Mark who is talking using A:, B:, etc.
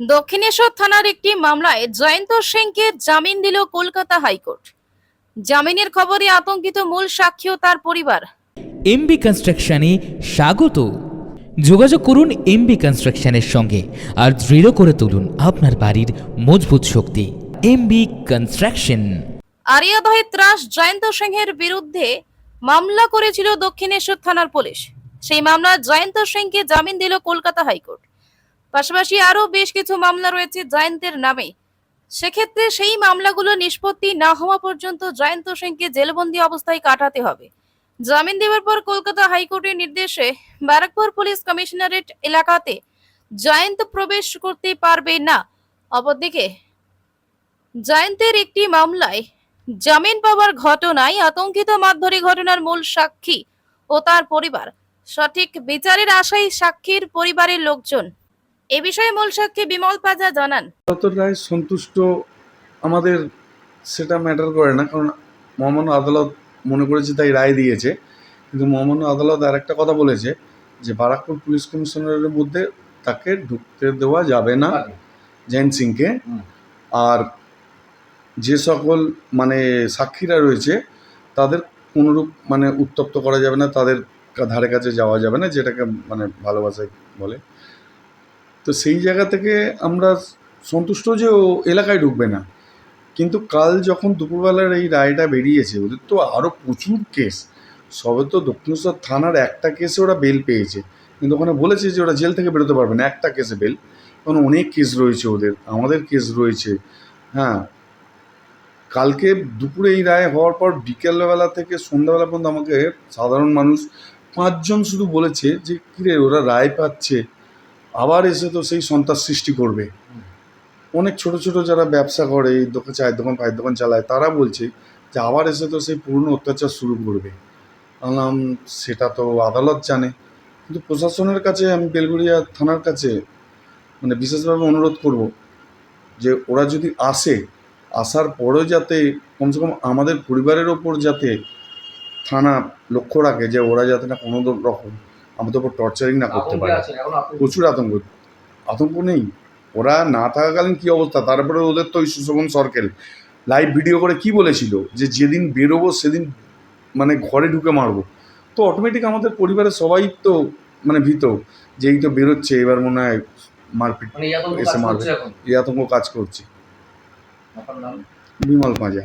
A: দক্ষিণেশ্বর থানার একটি মামলায় জয়ন্ত সিংকে জামিন দিল কলকাতা হাইকোর্ট। জামিনের খবরে আতঙ্কিত মূল সাক্ষী ও তার পরিবার।
B: এমবি কনস্ট্রাকশনে স্বাগত। যোগাযোগ করুন এমবি কনস্ট্রাকশনের সঙ্গে আর দৃঢ় করে তুলুন আপনার বাড়ির মজবুত শক্তি। এমবি কনস্ট্রাকশন
A: আরিয়াদহে ত্রাস জয়ন্ত সিংহের বিরুদ্ধে মামলা করেছিল দক্ষিণেশ্বর থানার পুলিশ। সেই মামলায় জয়ন্ত সিংকে জামিন দিল কলকাতা হাইকোর্ট। পাশাপাশি আরও বেশ কিছু মামলা রয়েছে জয়ন্তের নামে। সেক্ষেত্রে সেই মামলাগুলো নিষ্পত্তি না হওয়া পর্যন্ত জয়ন্ত সিংকে জেলবন্দি অবস্থায় কাটাতে হবে। জামিন দেওয়ার পর কলকাতা হাইকোর্টের নির্দেশে ব্যারাকপুর পুলিশ কমিশনারেট এলাকাতে জয়ন্ত প্রবেশ করতে পারবে না। অপরদিকে জয়ন্তের একটি মামলায় জামিন পাওয়ার ঘটনায় আতঙ্কিত মারধরি ঘটনার মূল সাক্ষী ও তার পরিবার। সঠিক বিচারের আশায় সাক্ষীর পরিবারের লোকজন এ বিষয়ে মূল সাক্ষী বিমল পাজা জানান।
C: যত রায় সন্তুষ্ট আমাদের সেটা ম্যাটার করে না কারণ মহামান্য আদালত মনে করেছে তাই রায় দিয়েছে। কিন্তু মহামান্য আদালত আর একটা কথা বলেছে যে বারাকপুর পুলিশ কমিশনারের মধ্যে তাকে ঢুকতে দেওয়া যাবে না জৈন সিংকে। আর যে সকল মানে সাক্ষীরা রয়েছে তাদের কোনোরূপ মানে উত্তপ্ত করা যাবে না তাদের ধারে কাছে যাওয়া যাবে না যেটাকে মানে ভালোবাসায় বলে। তো সেই জায়গা থেকে আমরা সন্তুষ্ট যে ও এলাকায় ঢুকবে না। কিন্তু কাল যখন দুপুরবেলার এই রায়টা বেরিয়েছে, ওদের তো আরও প্রচুর কেস। সবে তো দক্ষিণেশ্বর থানার একটা কেসে ওরা বেল পেয়েছে। কিন্তু ওখানে বলেছে যে ওরা জেল থেকে বেরোতে পারবে না, একটা কেসে বেল। কারণ অনেক কেস রয়েছে ওদের, আমাদের কেস রয়েছে। হ্যাঁ কালকে দুপুরে এই রায় হওয়ার পর বিকেলবেলা থেকে সন্ধ্যাবেলা পর্যন্ত আমাকে সাধারণ মানুষ পাঁচজন শুধু বলেছে যে, কিরে, ওরা রায় পাচ্ছে। আবার এসে তো সেই সন্ত্রাস সৃষ্টি করবে। অনেক ছোট ছোট যারা ব্যবসা করে, এই দোকান চায়ের দোকান, পায়ের দোকান চালায়, তারা বলছে যে আবার এসে তো সেই পুরনো অত্যাচার শুরু করবে। বললাম, সেটা তো আদালত জানে। কিন্তু প্রশাসনের কাছে, আমি বেলগুড়িয়া থানার কাছে মানে বিশেষভাবে অনুরোধ করব যে ওরা যদি আসে, আসার পরেও যাতে কমসে কম আমাদের পরিবারের ওপর যাতে থানা লক্ষ্য রাখে যে ওরা যাতে না কোনো রকম আমাদের ওপর টর্চারিং না করতে পারে। প্রচুর আতঙ্ক। আতঙ্ক নেই। ওরা না থাকাকালীন কী অবস্থা? তারপরে ওদের তো ওই সুশোভন সরকেল লাইভ ভিডিও করে কি বলেছিল? যে যেদিন বেরোবো সেদিন মানে ঘরে ঢুকে মারবো। তো অটোমেটিক আমাদের পরিবারের সবাই তো মানে ভীত যে এই তো বেরোচ্ছে এবার মনে হয় মারপিট
D: মানে
C: এসে মারবে। এই আতঙ্ক কাজ করছে। বিমল পাঁজা।